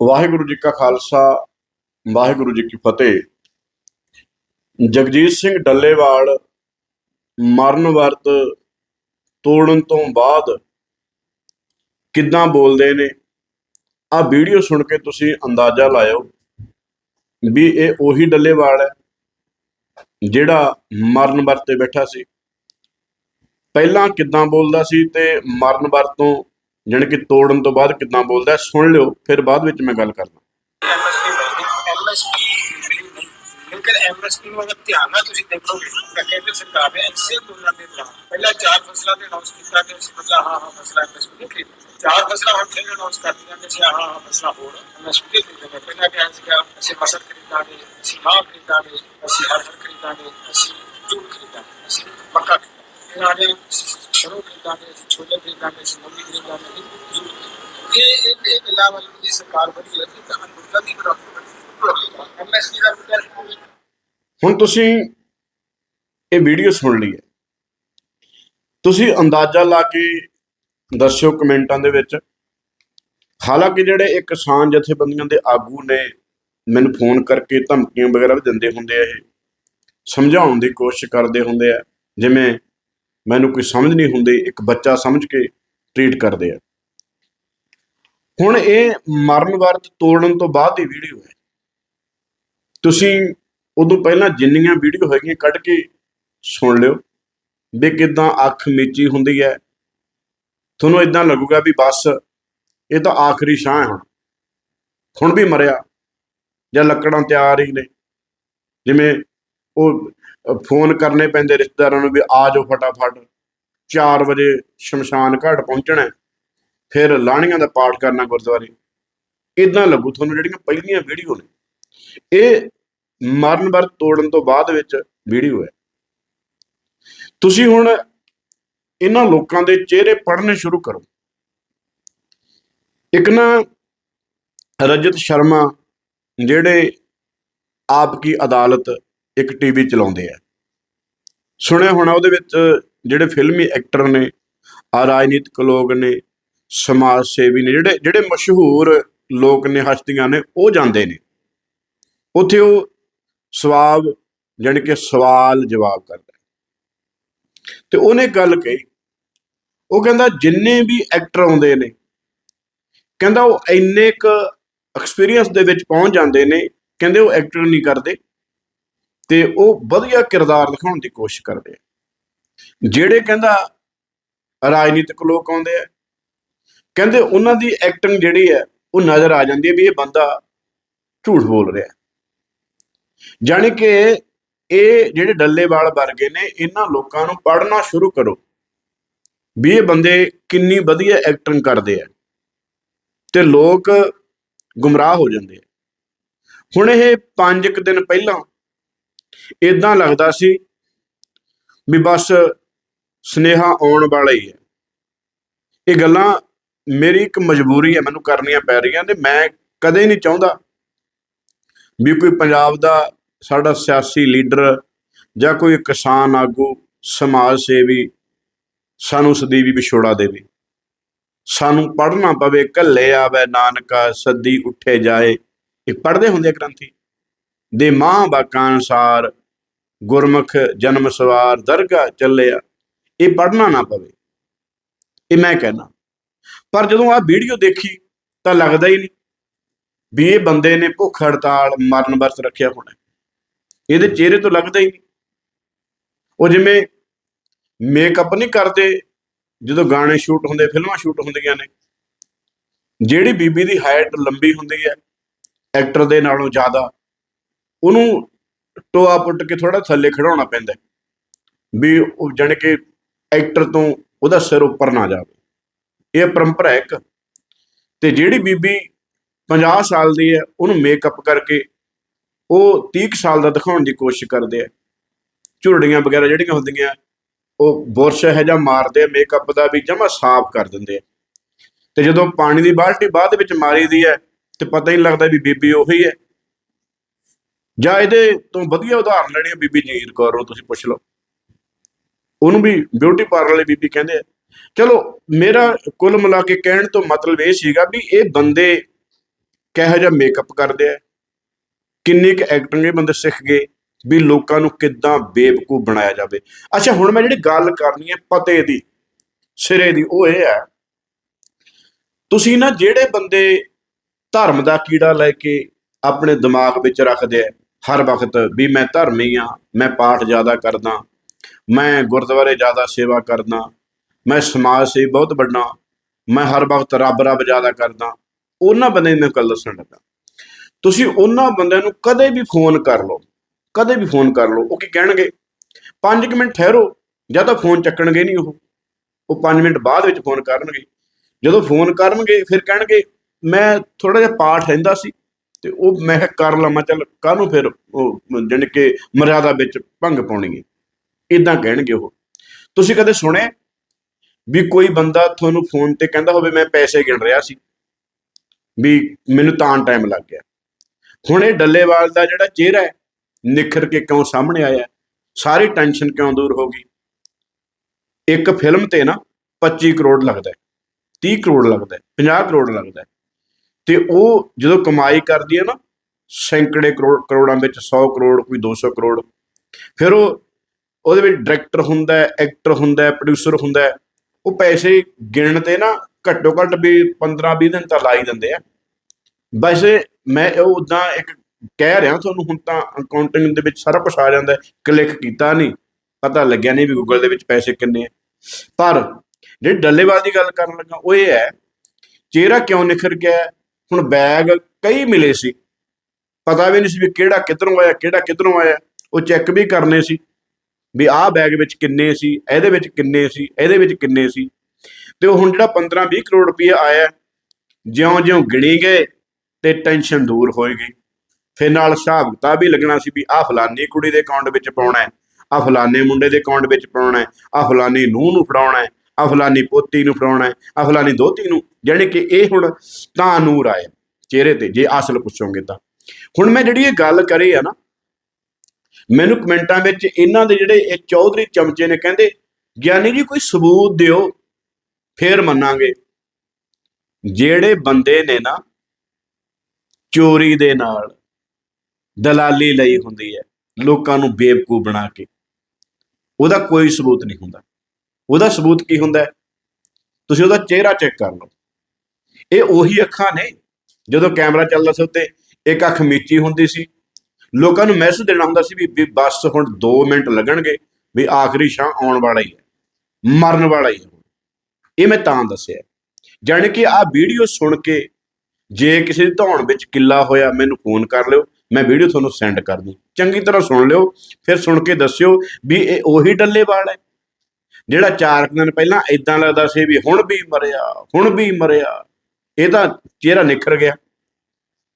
ਵਾਹਿਗੁਰੂ ਜੀ ਕਾ ਖਾਲਸਾ, ਵਾਹਿਗੁਰੂ ਜੀ ਕੀ ਫਤਿਹ। ਜਗਜੀਤ ਸਿੰਘ ਡੱਲੇਵਾਲ ਮਰਨ ਵਰਤ, ਤੋੜਨ ਤੋਂ ਬਾਅਦ ਕਿੱਦਾਂ ਬੋਲਦੇ ਨੇ? ਆ ਵੀਡੀਓ ਸੁਣ ਕੇ ਤੁਸੀਂ ਅੰਦਾਜ਼ਾ ਲਾਇਓ ਵੀ ਇਹ ਉਹੀ ਡੱਲੇਵਾਲ ਹੈ ਜਿਹੜਾ ਮਰਨ ਵਰਤ ਤੇ ਬੈਠਾ ਸੀ। ਪਹਿਲਾਂ ਕਿੱਦਾਂ ਬੋਲਦਾ ਸੀ ਤੇ ਮਰਨ ਵਰਤ ਤੋਂ ਜਾਣੀ ਕਿ ਤੋੜਨ ਤੋਂ ਬਾਅਦ ਕਿੱਦਾਂ ਬੋਲਦਾ ਹੈ, ਸੁਣ ਲਿਓ ਫਿਰ ਬਾਅਦ ਵਿੱਚ ਮੈਂ ਗੱਲ ਕਰਦਾ। ਐਮਐਸਪੀ ਮਿਲਦੀ ਐਮਐਸਪੀ ਮਿਲੀ ਨਹੀਂ ਲੇਕਿਨ ਐਮਐਸਪੀ ਨੂੰ ਅਗਰ ਧਿਆਨ ਨਾਲ ਤੁਸੀਂ ਦੇਖੋਗੇ ਤਾਂ ਕੇਂਦਰ ਸਰਕਾਰ ਨੇ ਇਸੇ ਦੋਨਾਂ ਦੇ ਖਿਲਾਫ ਪਹਿਲਾਂ ਚਾਰ ਫਸਲਾਂ ਦੇ ਅਨਾਉਂਸ ਕੀਤਾ ਕਿ ਅਸੀਂ ਮਤਲਬ ਹਾਂ ਹਾਂ ਫਸਲਾਂ ਐਮਐਸਪੀ ਨਹੀਂ ਖਰੀਦ ਚਾਰ ਫਸਲਾਂ ਹੁਣ ਫਿਰ ਅਨਾਉਂਸ ਕਰਤੀਆਂ ਕਿ ਅਸੀਂ ਹਾਂ ਹਾਂ ਫਸਲਾਂ ਹੋਰ ਐਮਐਸਪੀ ਨਹੀਂ ਖਰੀਦਾਂਗੇ ਪਹਿਲਾਂ ਕਿਹਾ ਸੀਗਾ ਅਸੀਂ ਮਸਲ ਖਰੀਦਾਂਗੇ ਅਸੀਂ ਮਾਂ ਖਰੀਦਾਂਗੇ ਅਸੀਂ ਹਰਹਰ ਖਰੀਦਾਂਗੇ ਅਸੀਂ ਜੂੜ ਖਰੀਦਾਂਗੇ ਅਸੀਂ ਮੱਕਾ ਖਰੀਦਾਂਗੇ। ਇਹਨਾਂ ਨੇ ਸ਼ੁਰੂ ਖਰੀਦਾਂਗੇ ਅਸੀਂ ਛੋਲੇ ਖਰੀਦਾਂਗੇ ਅਸੀਂ ਮੂੰਗੀ ਖਰੀਦਾਂਗੇ ਇਹ ਇਹ ਇਹ ਗੱਲਾਂ ਵੱਲ ਦੀ ਸਰਕਾਰ ਬੜੀ ਹੈ, ਤਾਂ ਅਨੁਕੂਲਤਾ ਦੀ ਬਰਾਬਰ ਐਮਐਸਪੀ ਦਾ ਮੁੱਦਾ ਹੁਣ ਤੁਸੀਂ ਇਹ ਵੀਡੀਓ ਸੁਣ ਲਈ ਹੈ। ਤੁਸੀਂ ਅੰਦਾਜ਼ਾ ਲਾ ਕੇ ਦੱਸਿਓ ਕਮੈਂਟਾਂ ਦੇ ਵਿੱਚ। ਹਾਲਾਂਕਿ ਜਿਹੜੇ ਇਹ ਕਿਸਾਨ ਜਥੇਬੰਦੀਆਂ ਦੇ ਆਗੂ ਨੇ ਮੈਨੂੰ ਫੋਨ ਕਰਕੇ ਧਮਕੀਆਂ ਵਗੈਰਾ ਵੀ ਦਿੰਦੇ ਹੁੰਦੇ ਆ ਇਹ। ਸਮਝਾਉਣ ਦੀ ਕੋਸ਼ਿਸ਼ ਕਰਦੇ ਹੁੰਦੇ ਆ, ਜਿਵੇਂ ਮੈਨੂੰ ਕੋਈ ਸਮਝ ਨਹੀਂ ਹੁੰਦੀ, ਇੱਕ ਬੱਚਾ ਸਮਝ ਕੇ ਟ੍ਰੀਟ ਕਰਦੇ ਆ। ਹੁਣ ਇਹ ਮਰਨ ਵਰਤ ਤੋੜਨ ਤੋਂ ਬਾਅਦ ਦੀ ਵੀਡੀਓ ਹੈ। ਤੁਸੀਂ ਉਦੋਂ ਪਹਿਲਾਂ ਜਿੰਨੀਆਂ ਵੀਡੀਓ ਹੈਗੀਆਂ ਕੱਢ ਕੇ ਸੁਣ ਲਿਓ ਵੀ ਕਿਦਾਂ ਅੱਖ ਮੀਚੀ ਹੁੰਦੀ ਹੈ। ਤੁਹਾਨੂੰ ਇਦਾਂ ਲੱਗੂਗਾ ਵੀ ਬਸ, ਇਹ ਤਾਂ ਆਖਰੀ ਸ਼ਾਹ ਹੈ ਹੁਣ। ਹੁਣ ਵੀ ਮਰਿਆ ਜਾਂ ਲੱਕੜਾਂ ਤਿਆਰ ਹੀ ਨੇ। ਜਿਵੇਂ ਉਹ ਫੋਨ ਕਰਨੇ ਪੈਂਦੇ ਰਿਸ਼ਤੇਦਾਰਾਂ ਨੂੰ ਵੀ ਆ ਜਾਓ ਫਟਾਫਟ। 4 ਵਜੇ ਸ਼ਮਸ਼ਾਨ ਘਾਟ ਪਹੁੰਚਣਾ ਫਿਰ ਲਾਣੀਆਂ ਦਾ ਪਾਠ ਕਰਨਾ ਗੁਰਦੁਆਰੇ। ਇਦਾਂ ਲੱਗੂ ਤੁਹਾਨੂੰ ਜਿਹੜੀਆਂ ਪਹਿਲੀਆਂ ਵੀਡੀਓ ਨੇ। ਇਹ ਮਰਨ ਵਰ ਤੋੜਨ ਤੋਂ ਬਾਅਦ ਵਿੱਚ ਵੀਡੀਓ ਹੈ। ਤੁਸੀਂ ਹੁਣ ਇਹਨਾਂ ਲੋਕਾਂ ਦੇ ਚਿਹਰੇ ਪੜ੍ਹਨੇ ਸ਼ੁਰੂ ਕਰੋ। ਇੱਕ ਨਾ ਰਜਤ ਸ਼ਰਮਾ, ਜਿਹੜੇ ਆਪ ਕੀ ਅਦਾਲਤ ਇੱਕ ਟੀਵੀ ਚਲਾਉਂਦੇ ਆ। ਸੁਣਿਆ ਹੋਣਾ ਉਹਦੇ ਵਿੱਚ ਜਿਹੜੇ ਫਿਲਮੀ ਐਕਟਰ ਨੇ ਆ ਰਾਜਨੀਤਿਕ ਲੋਕ ਨੇ, ਸਮਾਜ ਸੇਵੀ ਨੇ, ਜਿਹੜੇ ਜਿਹੜੇ ਮਸ਼ਹੂਰ ਲੋਕ ਨੇ, ਹਸਤੀਆਂ ਨੇ, ਉਹ ਜਾਂਦੇ ਨੇ। ਉੱਥੇ ਉਹ ਸਵਾਲ, ਜਾਣੀ ਕਿ ਸਵਾਲ ਜਵਾਬ ਕਰਦਾ ਹੈ। ਤੇ ਉਹਨੇ ਗੱਲ ਕਹੀ। ਉਹ ਕਹਿੰਦਾ, ਜਿੰਨੇ ਵੀ ਐਕਟਰ ਆਉਂਦੇ ਨੇ, ਕਹਿੰਦਾ ਉਹ ਇੰਨੇ ਕ ਐਕਸਪੀਰੀਅੰਸ ਦੇ ਵਿੱਚ ਪਹੁੰਚ ਜਾਂਦੇ ਨੇ, ਕਹਿੰਦੇ ਉਹ ਐਕਟਰ ਨਹੀਂ ਕਰਦੇ। ਤੇ ਉਹ ਵਧੀਆ ਕਿਰਦਾਰ ਦਿਖਾਉਣ ਦੀ ਕੋਸ਼ਿਸ਼ ਕਰਦੇ ਆ। ਜਿਹੜੇ ਕਹਿੰਦਾ ਰਾਜਨੀਤਿਕ ਲੋਕ ਆਉਂਦੇ ਆ, ਕਹਿੰਦੇ ਉਹਨਾਂ ਦੀ ਐਕਟਿੰਗ ਜਿਹੜੀ ਹੈ, ਉਹ ਨਜ਼ਰ ਆ ਜਾਂਦੀ ਹੈ ਵੀ ਇਹ ਬੰਦਾ ਝੂਠ ਬੋਲ ਰਿਹਾ। ਹੈ ਜਾਣੀ ਕਿ ਇਹ ਜਿਹੜੇ ਡੱਲੇਵਾਲ ਵਰਗੇ ਨੇ, ਇਹਨਾਂ ਲੋਕਾਂ ਨੂੰ ਪੜ੍ਹਨਾ ਸ਼ੁਰੂ ਕਰੋ ਵੀ ਇਹ ਬੰਦੇ ਕਿੰਨੀ ਵਧੀਆ ਐਕਟਿੰਗ ਕਰਦੇ ਆ ਤੇ ਲੋਕ ਗੁੰਮਰਾਹ ਹੋ ਜਾਂਦੇ ਆ। ਹੁਣ ਇਹ ਪੰਜ ਕੁ ਦਿਨ ਪਹਿਲਾਂ ਇਦਾਂ ਲੱਗਦਾ ਸੀ ਵੀ ਬਸ ਸਨੇਹਾ ਆਉਣ ਵਾਲਾ ਹੀ ਹੈ। ਇਹ ਗੱਲਾਂ ਮੇਰੀ ਇੱਕ ਮਜਬੂਰੀ ਹੈ, ਮੈਨੂੰ ਕਰਨੀਆਂ ਪੈ ਰਹੀਆਂ ਨੇ, ਮੈਂ ਕਦੇ ਨਹੀਂ ਚਾਹੁੰਦਾ ਵੀ ਕੋਈ ਪੰਜਾਬ ਦਾ ਸਾਡਾ ਸਿਆਸੀ ਲੀਡਰ ਜਾਂ ਕੋਈ ਕਿਸਾਨ ਆਗੂ, ਸਮਾਜ ਸੇਵੀ ਸਾਨੂੰ ਸਦੀਵੀ ਵਿਛੋੜਾ ਦੇਵੇ। ਸਾਨੂੰ ਪੜ੍ਹਨਾ ਪਵੇ ਕੱਲੇ ਆਵੇ, ਨਾਨਕਾ ਸੱਦੀ ਉੱਠੇ ਜਾਏ। ਇਹ ਪੜ੍ਹਦੇ ਹੁੰਦੇ ਗ੍ਰੰਥੀ। ਦੇ ਮਾਂ ਬਾਕਾਂ ਅਨਸਾਰ ਗੁਰਮੁਖ ਜਨਮ ਸਵਾਰ ਦਰਗਾ ਚੱਲਿਆ। ਇਹ ਪੜ੍ਹਨਾ ਨਾ ਪਵੇ। ਇਹ ਮੈਂ ਕਹਿਣਾ ਪਰ ਜਦੋਂ ਆ ਵੀਡੀਓ ਦੇਖੀ ਤਾਂ ਲੱਗਦਾ ਹੀ ਨਹੀਂ ਵੀ ਇਹ ਬੰਦੇ ਨੇ ਭੁੱਖ ਹੜਤਾਲ ਮਰਨ ਵਰਤ ਰੱਖਿਆ ਹੋਣਾ। ਇਹਦੇ ਚਿਹਰੇ ਤੋਂ ਲੱਗਦਾ ਹੀ ਨਹੀਂ। ਉਹ ਜਿਵੇਂ ਮੇਕਅਪ ਨਹੀਂ ਕਰਦੇ, ਜਦੋਂ ਗਾਣੇ ਸ਼ੂਟ ਹੁੰਦੇ, ਫਿਲਮਾਂ ਸ਼ੂਟ ਹੁੰਦੀਆਂ ਨੇ। ਜਿਹੜੀ ਬੀਬੀ ਦੀ ਹਾਈਟ ਲੰਬੀ ਹੁੰਦੀ ਹੈ ਐਕਟਰ ਦੇ ਨਾਲੋਂ ਜ਼ਿਆਦਾ ਉਹਨੂੰ ਟੋਆ ਪੁੱਟ ਕੇ ਥੋੜਾ ਥੱਲੇ ਖੜਾਉਣਾ ਪੈਂਦਾ ਵੀ ਉਹ ਜਾਣੀ ਕਿ ਐਕਟਰ ਤੋਂ ਉਹਦਾ ਸਿਰ ਉੱਪਰ ਨਾ ਜਾਵੇ। ਇਹ ਪਰੰਪਰਾ ਹੈ ਇੱਕ। ਤੇ ਜਿਹੜੀ ਬੀਬੀ 50 ਸਾਲ ਦੀ ਹੈ, ਉਹਨੂੰ ਮੇਕਅਪ ਕਰਕੇ ਉਹ 30 ਕੁ ਸਾਲ ਦਾ ਦਿਖਾਉਣ ਦੀ ਕੋਸ਼ਿਸ਼ ਕਰਦੇ ਆ ਝੁਰੜੀਆਂ ਵਗੈਰਾ ਜਿਹੜੀਆਂ ਹੁੰਦੀਆਂ, ਉਹ ਬੁਰਸ਼ ਹੈ ਜਾਂ ਮਾਰਦੇ ਆ ਮੇਕਅਪ ਦਾ ਵੀ, ਜਮਾ ਸਾਫ਼ ਕਰ ਦਿੰਦੇ ਆ ਤੇ ਜਦੋਂ ਪਾਣੀ ਦੀ ਬਾਲਟੀ ਬਾਅਦ ਵਿੱਚ ਮਾਰੀ ਦੀ ਹੈ, ਤੇ ਪਤਾ ਹੀ ਨਹੀਂ ਲੱਗਦਾ ਵੀ ਬੀਬੀ ਉਹੀ ਹੈ। ਜਾਂ ਇਹਦੇ ਤੋਂ ਵਧੀਆ ਉਦਾਹਰਨ ਲੈਣੀ ਹੈ ਬੀਬੀ ਜਗੀਰ ਕੌਰ ਨੂੰ, ਤੁਸੀਂ ਪੁੱਛ ਲਓ। ਉਹਨੂੰ ਵੀ ਬਿਊਟੀ ਪਾਰਲਰ ਵਾਲੀ ਬੀਬੀ ਕਹਿੰਦੇ ਆ। ਚਲੋ, ਮੇਰਾ ਕੁੱਲ ਮਿਲਾ ਕੇ ਕਹਿਣ ਤੋਂ ਮਤਲਬ ਇਹ ਸੀਗਾ ਵੀ ਇਹ ਬੰਦੇ ਕਿਹੋ ਜਿਹਾ ਮੇਕਅਪ ਕਰਦੇ ਆ, ਕਿੰਨੀ ਕੁ ਐਕਟਿੰਗ ਇਹ ਬੰਦੇ ਸਿੱਖ ਗਏ, ਵੀ ਲੋਕਾਂ ਨੂੰ ਕਿੱਦਾਂ ਬੇਵਕੂਫ ਬਣਾਇਆ ਜਾਵੇ। ਅੱਛਾ, ਹੁਣ ਮੈਂ ਜਿਹੜੀ ਗੱਲ ਕਰਨੀ ਹੈ ਪਤੇ ਦੀ, ਸਿਰੇ ਦੀ, ਉਹ ਇਹ ਹੈ, ਤੁਸੀਂ ਨਾ ਜਿਹੜੇ ਬੰਦੇ ਧਰਮ ਦਾ ਕੀੜਾ ਲੈ ਕੇ ਆਪਣੇ ਦਿਮਾਗ ਵਿੱਚ ਰੱਖਦੇ ਆ ਹਰ ਵਕਤ ਵੀ ਮੈਂ ਧਰਮੀ ਆ ਮੈਂ ਪਾਠ ਜ਼ਿਆਦਾ ਕਰਦਾ, ਮੈਂ ਗੁਰਦੁਆਰੇ ਜ਼ਿਆਦਾ ਸੇਵਾ ਕਰਦਾ, ਮੈਂ ਸਮਾਜ ਸੇਵੀ ਬਹੁਤ ਵੱਡਾ, ਮੈਂ ਹਰ ਵਕਤ ਰੱਬ ਰੱਬ ਜ਼ਿਆਦਾ ਕਰਦਾ, ਉਹਨਾਂ ਬੰਦੇ ਨੂੰ ਮੈਂ ਗੱਲ ਦੱਸਣ ਲੱਗਾ। ਤੁਸੀਂ ਉਹਨਾਂ ਬੰਦਿਆਂ ਨੂੰ ਕਦੇ ਵੀ ਫੋਨ ਕਰ ਲਓ, ਕਦੇ ਵੀ ਫੋਨ ਕਰ ਲਓ, ਉਹ ਕੀ ਕਹਿਣਗੇ? 5 ਮਿੰਟ ਠਹਿਰੋ, ਜਾਂ ਤਾਂ ਫੋਨ ਚੱਕਣਗੇ ਨਹੀਂ ਉਹ ਉਹ 5 ਮਿੰਟ ਬਾਅਦ ਵਿੱਚ ਫੋਨ ਕਰਨਗੇ। ਜਦੋਂ ਫੋਨ ਕਰਨਗੇ, ਫਿਰ ਕਹਿਣਗੇ, ਮੈਂ ਥੋੜਾ ਜਿਹਾ ਪਾਠ ਰਹਿੰਦਾ ਸੀ ਤੇ ਉਹ ਮੈਂ ਕਰ ਲਵਾਂ ਚੱਲ ਕਾਹਨੂੰ ਫਿਰ ਉਹ ਜਾਣੀ ਕਿ ਮਰਿਆਦਾ ਵਿੱਚ ਭੰਗ ਪਾਉਣੀ ਹੈ ਇਦਾਂ ਕਹਿਣਗੇ ਉਹ। ਤੁਸੀਂ ਕਦੇ ਸੁਣੇ ਵੀ ਕੋਈ ਬੰਦਾ ਤੁਹਾਨੂੰ ਫੋਨ ਤੇ ਕਹਿੰਦਾ ਹੋਵੇ, ਮੈਂ ਪੈਸੇ ਗਿਣ ਰਿਹਾ ਸੀ। ਵੀ ਮੈਨੂੰ ਤਾਂ ਟਾਈਮ ਲੱਗ ਗਿਆ। ਹੁਣ ਇਹ ਡੱਲੇਵਾਲ ਦਾ ਜਿਹੜਾ ਚਿਹਰਾ ਹੈ, ਨਿਖਰ ਕੇ ਕਿਉਂ ਸਾਹਮਣੇ ਆਇਆ? ਸਾਰੀ ਟੈਨਸ਼ਨ ਕਿਉਂ ਦੂਰ ਹੋ ਗਈ? ਇੱਕ ਫਿਲਮ ਤੇ ਨਾ 25 ਕਰੋੜ ਲੱਗਦਾ ਹੈ 30 ਕਰੋੜ ਲੱਗਦਾ ਹੈ 50 ਕਰੋੜ ਲੱਗਦਾ ਤੇ ਉਹ ਜਦੋਂ ਕਮਾਈ ਕਰਦੀ ਹੈ ਨਾ, ਸੈਂਕੜੇ ਕਰੋੜ, ਕਰੋੜਾਂ ਵਿੱਚ 100 ਕਰੋੜ, ਕੋਈ 200 ਕਰੋੜ। ਫਿਰ ਉਹ, ਉਹਦੇ ਵਿੱਚ ਡਾਇਰੈਕਟਰ ਹੁੰਦਾ ਹੈ ਐਕਟਰ ਹੁੰਦਾ ਹੈ ਪ੍ਰੋਡਿਊਸਰ ਹੁੰਦਾ ਹੈ। ਉਹ ਪੈਸੇ ਗਿਣਨ ਤੇ ਨਾ ਘੱਟੋ ਘੱਟ ਵੀ 15 20 ਦਿਨ ਤਾਂ ਲਾ ਹੀ ਦਿੰਦੇ ਆ। ਵੈਸੇ ਮੈਂ ਉਹ ਉਦਾਂ ਇੱਕ ਕਹਿ ਰਿਹਾ ਤੁਹਾਨੂੰ, ਹੁਣ ਤਾਂ ਅਕਾਊਂਟਿੰਗ ਦੇ ਵਿੱਚ ਸਾਰਾ ਕੁਝ ਆ ਜਾਂਦਾ ਕਲਿੱਕ ਕੀਤਾ ਨਹੀਂ, ਪਤਾ ਲੱਗਿਆ ਨਹੀਂ ਵੀ ਗੂਗਲ ਦੇ ਵਿੱਚ ਪੈਸੇ ਕਿੰਨੇ ਆ। ਪਰ, ਜਿਹੜੀ ਡੱਲੇਵਾਲ ਦੀ ਗੱਲ ਕਰਨ ਲੱਗਾ, ਉਹ ਇਹ ਹੈ, ਚਿਹਰਾ ਕਿਉਂ ਨਿਖਰ ਗਿਆ ਹੁਣ ਬੈਗ ਕਈ ਮਿਲੇ ਸੀ। ਪਤਾ ਵੀ ਨਹੀਂ ਸੀ ਵੀ ਕਿਹੜਾ ਕਿੱਧਰੋਂ ਆਇਆ, ਕਿਹੜਾ ਕਿੱਧਰੋਂ ਆਇਆ। ਉਹ ਚੈੱਕ ਵੀ ਕਰਨੇ ਸੀ ਵੀ ਆਹ ਬੈਗ ਵਿੱਚ ਕਿੰਨੇ ਸੀ, ਇਹਦੇ ਵਿੱਚ ਕਿੰਨੇ ਸੀ, ਇਹਦੇ ਵਿੱਚ ਕਿੰਨੇ ਸੀ। ਤੇ ਉਹ ਹੁਣ ਜਿਹੜਾ 15 20 ਕਰੋੜ ਰੁਪਏ ਆਇਆ, ਜਿਉਂ-ਜਿਉਂ ਗਿਣੀ ਗਏ ਤੇ ਟੈਨਸ਼ਨ ਦੂਰ ਹੋਈ ਗਈ। ਫਿਰ ਨਾਲ ਹਿਸਾਬ ਕਿਤਾਬ ਵੀ ਲੱਗਣਾ ਸੀ ਵੀ ਆਹ ਫਲਾਨੀ ਕੁੜੀ ਦੇ ਅਕਾਊਂਟ ਵਿੱਚ ਪਾਉਣਾ ਹੈ, ਆਹ ਫਲਾਨੇ ਮੁੰਡੇ ਦੇ ਅਕਾਊਂਟ ਵਿੱਚ ਪਾਉਣਾ ਹੈ, ਆਹ ਫਲਾਨੀ ਨੂੰਹ ਨੂੰ ਫੜਾਉਣਾ ਹੈ। ਆਹ ਫਲਾਨੀ ਪੋਤੀ ਨੂੰ ਫੜਾਉਣਾ ਹੈ ਆਹ ਫਲਾਨੀ ਦੋਤੀ ਨੂੰ, ਜਾਣੀ ਕਿ ਇਹ ਹੁਣ ਤਾਂ ਨੂਰ ਆਇਆ ਚਿਹਰੇ ਤੇ, ਜੇ ਅਸਲ ਪੁੱਛੋਗੇ ਤਾਂ। ਹੁਣ ਮੈਂ ਜਿਹੜੀ ਇਹ ਗੱਲ ਕਰੀ ਆ ਨਾ, ਮੈਨੂੰ ਕਮੈਂਟਾਂ ਵਿੱਚ ਇਹਨਾਂ ਦੇ ਜਿਹੜੇ ਇਹ ਚੌਧਰੀ ਚਮਚੇ ਨੇ, ਕਹਿੰਦੇ, ਗਿਆਨੀ ਜੀ, ਕੋਈ ਸਬੂਤ ਦਿਓ, ਫੇਰ ਮੰਨਾਂਗੇ। ਜਿਹੜੇ ਬੰਦੇ ਨੇ ਨਾ, ਚੋਰੀ ਦੇ ਨਾਲ ਦਲਾਲੀ ਲਈ ਹੁੰਦੀ ਹੈ, ਲੋਕਾਂ ਨੂੰ ਬੇਵਕੂਫ ਬਣਾ ਕੇ, ਉਹਦਾ ਕੋਈ ਸਬੂਤ ਨਹੀਂ ਹੁੰਦਾ। ਉਹਦਾ ਸਬੂਤ ਕੀ ਹੁੰਦਾ ਹੈ? ਤੁਸੀਂ ਉਹਦਾ ਚਿਹਰਾ ਚੈੱਕ ਕਰ ਲਓ। ਇਹ ਉਹੀ ਅੱਖਾਂ ਨੇ, ਜਦੋਂ ਕੈਮਰਾ ਚੱਲਦਾ ਸੀ ਉੱਤੇ, ਇੱਕ ਅੱਖ ਮੀਚੀ ਹੁੰਦੀ ਸੀ। ਲੋਕਾਂ ਨੂੰ ਮੈਸੇਜ ਦੇਣਾ ਹੁੰਦਾ ਸੀ ਵੀ ਬਸ ਹੁਣ 2 ਮਿੰਟ ਲੱਗਣਗੇ, ਵੀ ਆਖਰੀ ਸ਼ਾਹ ਆਉਣ ਵਾਲਾ ਹੀ ਹੈ, ਮਰਨ ਵਾਲਾ ਹੀ ਹੈ। ਇਹ ਮੈਂ ਤਾਂ ਦੱਸਿਆ। ਜਾਣੀ ਕਿ ਆਹ ਵੀਡੀਓ ਸੁਣ ਕੇ ਜੇ ਕਿਸੇ ਦੀ ਧੌਣ ਵਿੱਚ ਕਿੱਲਾ ਹੋਇਆ, ਮੈਨੂੰ ਫੋਨ ਕਰ ਲਿਓ, ਮੈਂ ਵੀਡੀਓ ਤੁਹਾਨੂੰ ਸੈਂਡ ਕਰ ਦੂੰ। ਚੰਗੀ ਤਰ੍ਹਾਂ ਸੁਣ ਲਿਓ, ਫਿਰ ਸੁਣ ਕੇ ਦੱਸਿਓ ਵੀ ਇਹ ਉਹੀ ਡੱਲੇਵਾਲ ਹੈ। ਜਿਹੜਾ ਚਾਰ ਕੁ ਦਿਨ ਪਹਿਲਾਂ ਇਦਾਂ ਲੱਗਦਾ ਸੀ ਵੀ ਹੁਣ ਵੀ ਮਰਿਆ, ਹੁਣ ਵੀ ਮਰਿਆ, ਇਹ ਤਾਂ ਚਿਹਰਾ ਨਿਖਰ ਗਿਆ।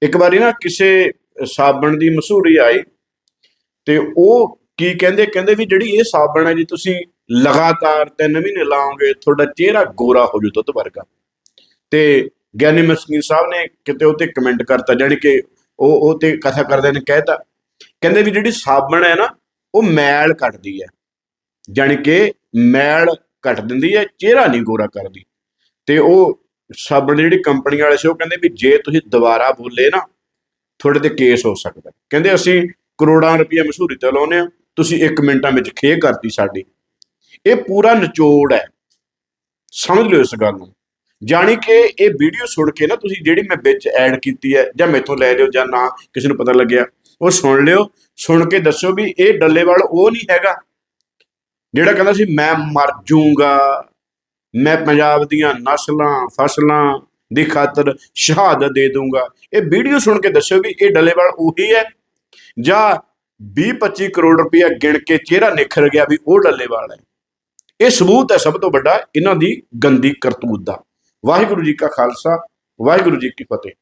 ਇੱਕ ਵਾਰੀ ਨਾ ਕਿਸੇ ਸਾਬਣ ਦੀ ਮਸ਼ਹੂਰੀ ਆਈ ਤੇ ਉਹ ਕੀ ਕਹਿੰਦੇ ਕਹਿੰਦੇ ਵੀ ਜਿਹੜੀ ਇਹ ਸਾਬਣ ਹੈ ਜੀ, ਤੁਸੀਂ ਲਗਾਤਾਰ 3 ਮਹੀਨੇ ਲਾਓਗੇ, ਤੁਹਾਡਾ ਚਿਹਰਾ ਗੋਰਾ ਹੋ ਜੂ ਦੁੱਧ ਵਰਗਾ। ਤੇ ਗਿਆਨੀ ਮਸਕੀਨ ਸਾਹਿਬ ਨੇ ਕਿਤੇ ਉਹ ਤੇ ਕਮੈਂਟ ਕਰਤਾ, ਜਾਣੀ ਕਿ ਉਹ ਉਹ ਤੇ ਕਥਾ ਕਰਦੇ ਨੇ ਕਹਿਤਾ। ਕਹਿੰਦੇ ਵੀ ਜਿਹੜੀ ਸਾਬਣ ਹੈ ਨਾ, ਉਹ ਮੈਲ ਕੱਢਦੀ ਹੈ। ਜਾਣੀ ਕਿ ਮੈਲ ਕੱਟ ਦਿੰਦੀ ਹੈ, ਚਿਹਰਾ ਨਹੀਂ ਗੋਰਾ ਕਰਦੀ। ਤੇ ਉਹ ਸਾਬਣ ਦੀ ਜਿਹੜੀ ਕੰਪਨੀ ਵਾਲੇ ਸੀ, ਉਹ ਕਹਿੰਦੇ ਵੀ ਜੇ ਤੁਸੀਂ ਦੁਬਾਰਾ ਬੋਲੇ ਨਾ, ਤੁਹਾਡੇ ਤੇ ਕੇਸ ਹੋ ਸਕਦਾ। ਕਹਿੰਦੇ ਅਸੀਂ ਕਰੋੜਾਂ ਰੁਪਏ ਮਸ਼ਹੂਰੀ ਤੇ ਲਾਉਨੇ ਆ ਤੁਸੀਂ 1 ਮਿੰਟਾਂ ਵਿੱਚ ਖੇ ਕਰਤੀ ਸਾਡੀ। ਇਹ ਪੂਰਾ ਨਿਚੋੜ ਹੈ। ਸਮਝ ਲਿਓ ਇਸ ਗੱਲ ਨੂੰ। ਜਾਣੀ ਕਿ ਇਹ ਵੀਡੀਓ ਸੁਣ ਕੇ ਨਾ ਤੁਸੀਂ ਜਿਹੜੀ ਮੈਂ ਵਿੱਚ ਐਡ ਕੀਤੀ ਹੈ, ਜਾਂ ਮੈਥੋਂ ਲੈ ਲਿਓ, ਜਾਂ ਨਾ, ਕਿਸੇ ਨੂੰ ਪਤਾ ਲੱਗਿਆ, ਉਹ ਸੁਣ ਲਿਓ। ਸੁਣ ਕੇ ਦੱਸਿਓ ਵੀ ਇਹ ਡੱਲੇਵਾਲ ਉਹ ਨਹੀਂ ਹੈਗਾ। ਜਿਹੜਾ ਕਹਿੰਦਾ ਸੀ, ਮੈਂ ਮਰ ਜਾਊਂਗਾ ਮੈਂ ਪੰਜਾਬ ਦੀਆਂ ਨਸਲਾਂ, ਫਸਲਾਂ ਦੀ ਖਾਤਰ ਸ਼ਹਾਦਤ ਦੇ ਦੂੰਗਾ। ਇਹ ਵੀਡੀਓ ਸੁਣ ਕੇ ਦੱਸਿਓ ਵੀ ਇਹ ਡੱਲੇਵਾਲ ਉਹੀ ਹੈ, ਜਾਂ 20 25 ਕਰੋੜ ਰੁਪਇਆ ਗਿਣ ਕੇ ਚਿਹਰਾ ਨਿਖਰ ਗਿਆ ਵੀ ਉਹ ਡੱਲੇਵਾਲ ਹੈ। ਇਹ ਸਬੂਤ ਹੈ ਸਭ ਤੋਂ ਵੱਡਾ, ਇਹਨਾਂ ਦੀ ਗੰਦੀ ਕਰਤੂਤ ਦਾ। ਵਾਹਿਗੁਰੂ ਜੀ ਕਾ ਖਾਲਸਾ, ਵਾਹਿਗੁਰੂ ਜੀ ਕੀ ਫਤਿਹ।